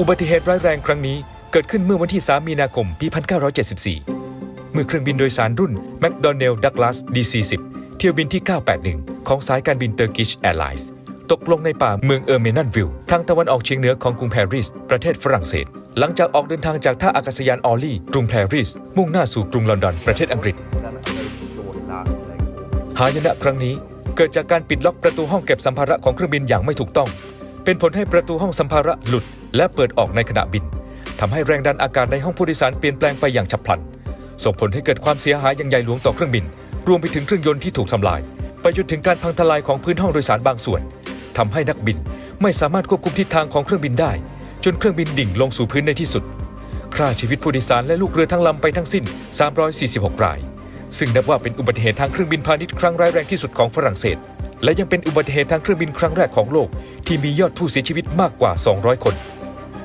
อุบัติเหตุร้ายแรงครั้งนี้เกิดขึ้นเมื่อวันที่ 3 มีนาคม ปี 1974 เมื่อเครื่องบินโดยสารรุ่น McDonnell Douglas DC-10 เที่ยวบินที่ 981 ของสายการบิน Turkish Airlines ตกลงในป่าเมืองเออร์เมนันวิลทางตะวันออกเฉียงเหนือของกรุงปารีส ประเทศฝรั่งเศส หลังจากออกเดินทางจากท่าอากาศยานออลลี่ กรุงปารีส มุ่งหน้าสู่กรุงลอนดอน ประเทศอังกฤษ หายนะครั้งนี้เกิดจากการปิดล็อกประตูห้องเก็บสัมภาระของเครื่องบินอย่างไม่ถูกต้อง เป็นผลให้ประตูห้องสัมภาระหลุด และเปิดออกในขณะบินทำให้แรงดันอากาศในห้องผู้โดยสารเปลี่ยนแปลงไปอย่างฉับพลัน ส่งผลให้เกิดความเสียหายอย่างใหญ่หลวงต่อเครื่องบิน รวมไปถึงเครื่องยนต์ที่ถูกทำลาย ไปจนถึงการพังทลายของพื้นห้องโดยสารบางส่วนทำให้นักบินไม่สามารถควบคุมทิศทางของเครื่องบินได้ จนเครื่องบินดิ่งลงสู่พื้นในที่สุดฆ่าชีวิตผู้โดยสารและลูกเรือทั้งลำไปทั้งสิ้น 346 ราย ซึ่งนับว่าเป็นอุบัติเหตุทางเครื่องบินพาณิชย์ครั้งร้ายแรงที่สุดของฝรั่งเศส และยังเป็นอุบัติเหตุทางเครื่องบินครั้งแรกของโลก ที่มียอดผู้เสียชีวิตมากกว่า 200 คน